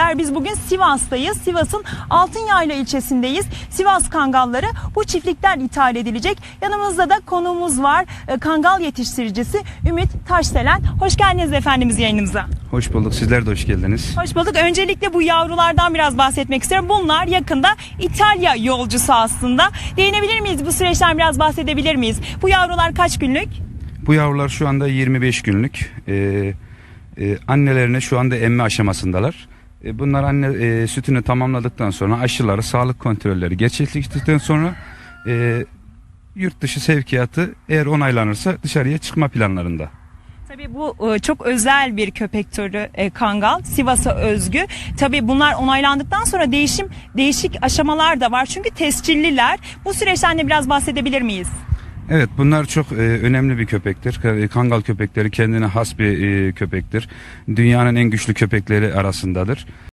çiftlikler. Biz bugün Sivas'tayız. Sivas'ın Altınyayla ilçesindeyiz. Sivas kangalları bu çiftlikten ithal edilecek. Yanımızda da konuğumuz var. Ee, Kangal yetiştiricisi Ümit Taşselen. Hoş geldiniz efendimiz yayınımıza. Hoş bulduk. Sizler de hoş geldiniz. Hoş bulduk. Öncelikle bu yavrulardan biraz bahsetmek istiyorum. Bunlar yakında İtalya yolcusu aslında. Değinebilir miyiz? Bu süreçten biraz bahsedebilir miyiz? Bu yavrular kaç günlük? Bu yavrular şu anda 25 günlük. Ee, e, annelerine şu anda emme aşamasındalar. E, bunlar anne e, sütünü tamamladıktan sonra aşıları, sağlık kontrolleri gerçekleştirdikten sonra e, yurt dışı sevkiyatı eğer onaylanırsa dışarıya çıkma planlarında. Tabii bu e, çok özel bir köpek türü e, kangal. Sivas'a özgü. Tabii bunlar onaylandıktan sonra değişim değişik aşamalar da var. Çünkü tescilliler. Bu süreçten de biraz bahsedebilir miyiz? Evet bunlar çok e, önemli bir köpektir. Ka- Kangal köpekleri kendine has bir e, köpektir. Dünyanın en güçlü köpekleri arasındadır.